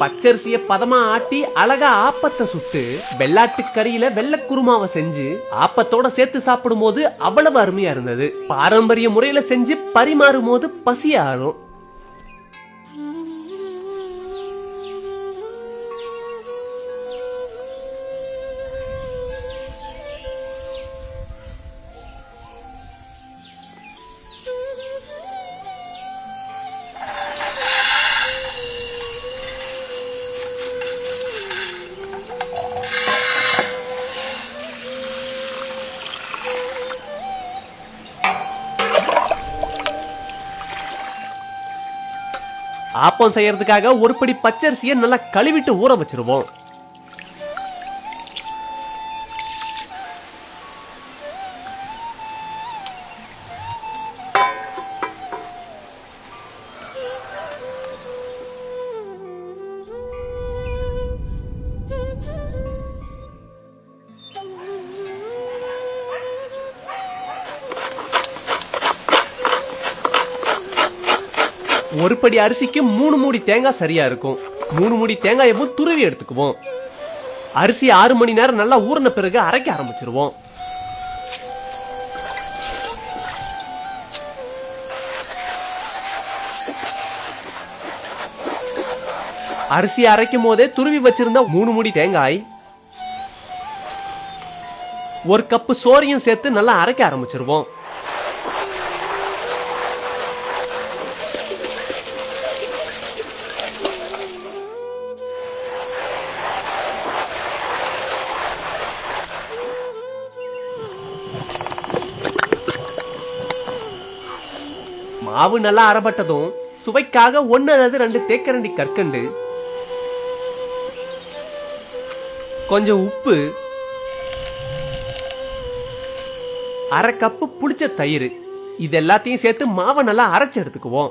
பச்சரிசிய பதமா ஆட்டி அழகா ஆப்பத்தை சுட்டு வெள்ளாட்டு கறியில வெள்ளை செஞ்சு ஆப்பத்தோட சேர்த்து சாப்பிடும் போது அவ்வளவு அருமையா இருந்தது. பாரம்பரிய முறையில செஞ்சு பரிமாறும் போது பசி ஆப்பம் செய்யறதுக்காக ஒரு படி பச்சரிசியை நல்லா கழுவிட்டு ஊற வச்சிருவோம். ஒரு படி அரிசிக்கு மூணு மூடி தேங்காய் சரியா இருக்கும். மூணு மூடி தேங்காயவும் துருவி எடுத்துக்குவோம். அரிசி ஆறு மணி நேரம் நல்லா ஊறின பிறகு அரைக்க ஆரம்பிச்சிருவோம். அரிசி அரைக்கும் போதே துருவி வச்சிருந்த மூணு மூடி தேங்காய் ஒரு கப்பு சோறையும் சேர்த்து நல்லா அரைக்க ஆரம்பிச்சிருவோம். மாவு நல்லா அரைப்பட்டதும் சுவைக்காக ஒன்று அல்லது ரெண்டு தேக்கரண்டி கற்கண்டு கொஞ்சம் உப்பு அரை கப்பு புளிச்ச தயிர் இது எல்லாத்தையும் சேர்த்து மாவை நல்லா அரைச்சு எடுத்துக்குவோம்.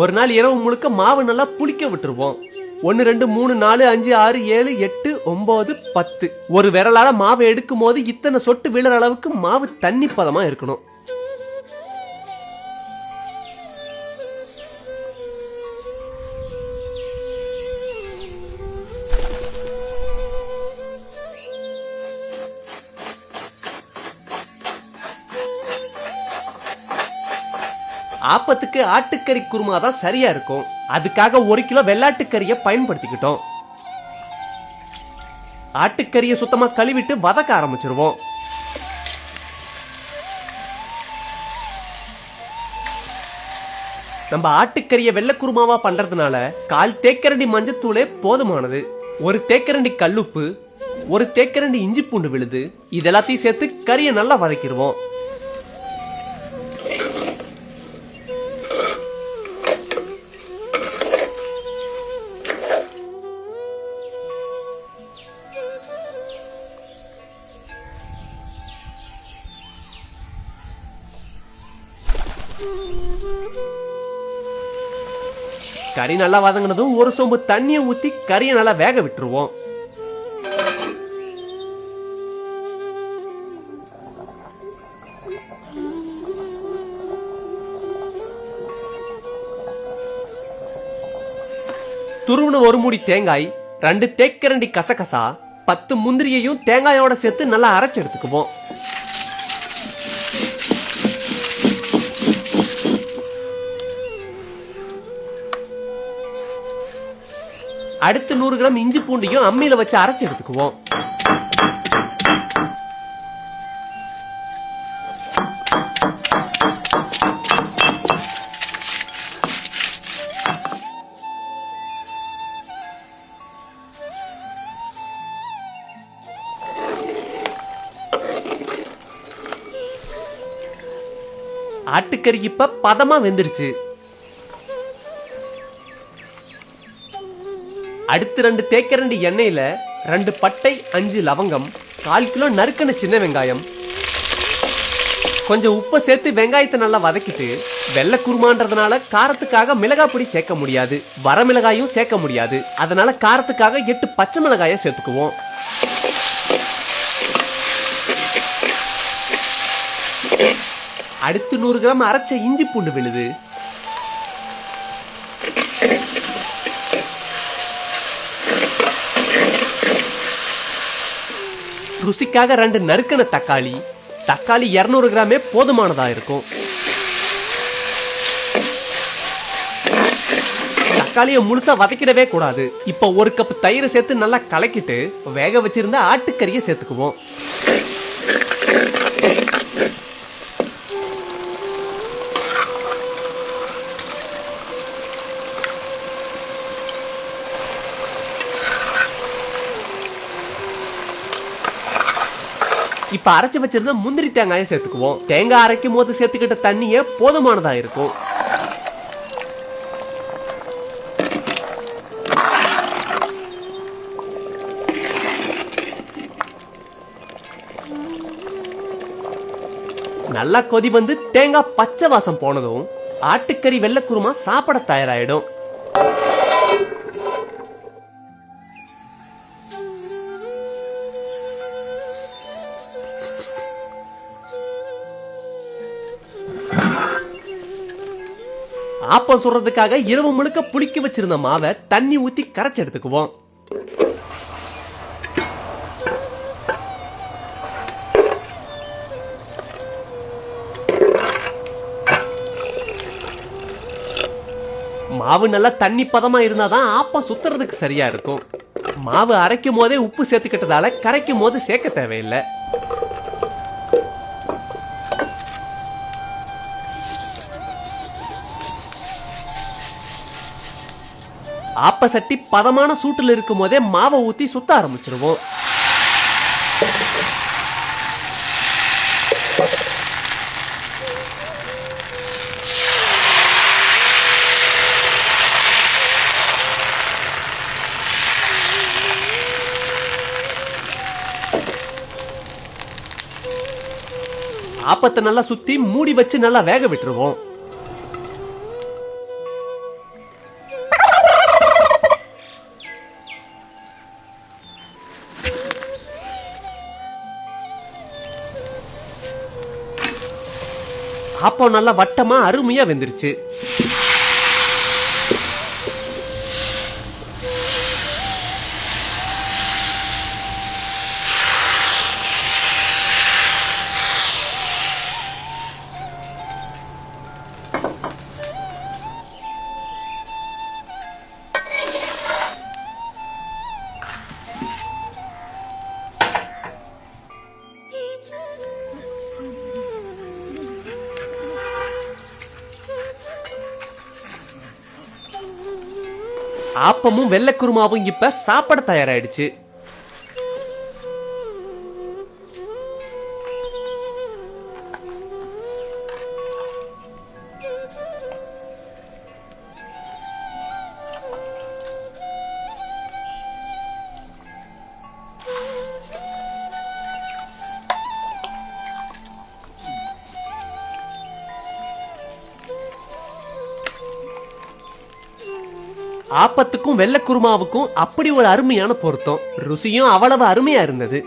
ஒரு நாள் இரவு முழுக்க மாவு நல்லா புளிக்க விட்டுருவோம். ஒன்று ரெண்டு மூணு நாலு அஞ்சு ஆறு ஏழு எட்டு ஒம்பது பத்து. ஒரு விரலால மாவை எடுக்கும் போது இத்தனை சொட்டு விழுற அளவுக்கு மாவு தண்ணி பதமாக இருக்கணும். ஆப்பத்துக்கு ஆட்டுக்கறி குருமா தான் சரியா இருக்கும். அதுக்காக ஒரு கிலோ வெள்ளாட்டுக்கறியை பயன்படுத்திக்கிட்டோம். ஆட்டுக்கறியை சுத்தமா கழுவிட்டு வதக்க ஆரம்பிச்சிருவோம். நம்ம ஆட்டுக்கறியை வெள்ளை குருமாவா பண்றதுனால கால் தேக்கரண்டி மஞ்சத்தூளே போதுமானது. ஒரு தேக்கரண்டி கல்லுப்பு ஒரு தேக்கரண்டி இஞ்சி பூண்டு விழுது இதெல்லாத்தையும் சேர்த்து கறியை நல்லா வதக்கிடுவோம் கறி நல்லா வதங்கினதும் ஒரு சொம்பு தண்ணியை ஊத்தி கறியை நல்லா வேக விட்டுருவோம். துருவன ஒரு மூடி தேங்காய் ரெண்டு தேக்கரண்டி கசகசா பத்து முந்திரியையும் தேங்காயோட சேர்த்து நல்லா அரைச்சு எடுத்துக்குவோம். அடுத்து நூறு கிராம் இஞ்சி பூண்டையும் அம்மியில வச்சு அரைச்சு எடுத்துக்குவோம். ஆட்டுக்கறி இப்ப பதமா வெந்துருச்சு. அடுத்து ரெண்டு தேக்கரண்டி எண்ணெயில் ரெண்டு பட்டை அஞ்சு லவங்கம் கால் கிலோ நறுக்கின சின்ன வெங்காயம். கொஞ்சம் உப்பை சேர்த்து வெங்காயத்தை நல்லா வதக்கிட்டு வெள்ளை குருமான்றதுனால காரத்துக்காக மிளகாய் பொடி சேர்க்க முடியாது. வரமிளகாயும் சேர்க்க முடியாது. அதனால காரத்துக்காக எட்டு பச்சை மிளகாயை சேர்த்துக்குவோம். அடுத்து நூறு கிராம் அரைச்ச இஞ்சி பூண்டு விழுது. ருசிக்காக ரெண்டு நறுக்கின தக்காளி. தக்காளி 200 கிராமே போதுமானதா இருக்கும். தக்காளியை முழுசா வதக்கிடவே கூடாது. இப்போ ஒரு கப் தயிரை சேர்த்து நல்லா கலக்கிட்டு வேக வச்சிருந்த ஆட்டுக்கறியை சேர்த்துக்குவோம். இப்ப அரைச்சு வச்சிருந்த முந்திரி தேங்காயை சேர்த்துக்குவோம். தேங்காய் அரைக்கும் போது சேர்த்துக்கிட்ட தண்ணியே போதுமானதா இருக்கும். நல்லா கொதி வந்து தேங்காய் பச்சை வாசம் போனதும் ஆட்டுக்கறி வெள்ளக்குருமா சாப்பிட தயாராயிடும். ஆப்பம் சுடுறதுக்காக இரவு முழுக்க புளிக்க வச்சிருந்த மாவை தண்ணி ஊத்தி கரைச்சு எடுத்துக்குவோம். மாவு நல்லா தண்ணி பதமா இருந்தாதான் ஆப்பம் சுத்துறதுக்கு சரியா இருக்கும். மாவு அரைக்கும் போதே உப்பு சேர்த்துக்கிட்டதால கரைக்கும் போது சேர்க்க தேவையில்லை. ஆப்ப சட்டி பதமான சூட்டில் இருக்கும் போதே மாவை ஊத்தி சுத்த ஆரம்பிச்சிருவோம். ஆப்பத்தை நல்லா சுத்தி மூடி வச்சு நல்லா வேக விட்டுருவோம். ஆப்பம் நல்லா வட்டமா அருமையா வெந்துருச்சு. ஆப்பமும் வெள்ளக்குருமாவும் இப்ப சாப்பிட தயாராயிடுச்சு. ஆப்பத்துக்கும் வெள்ளக்குருமாவுக்கும் அப்படி ஒரு அருமையான பொருத்தம். ருசியும் அவ்வளவு அருமையா இருந்தது.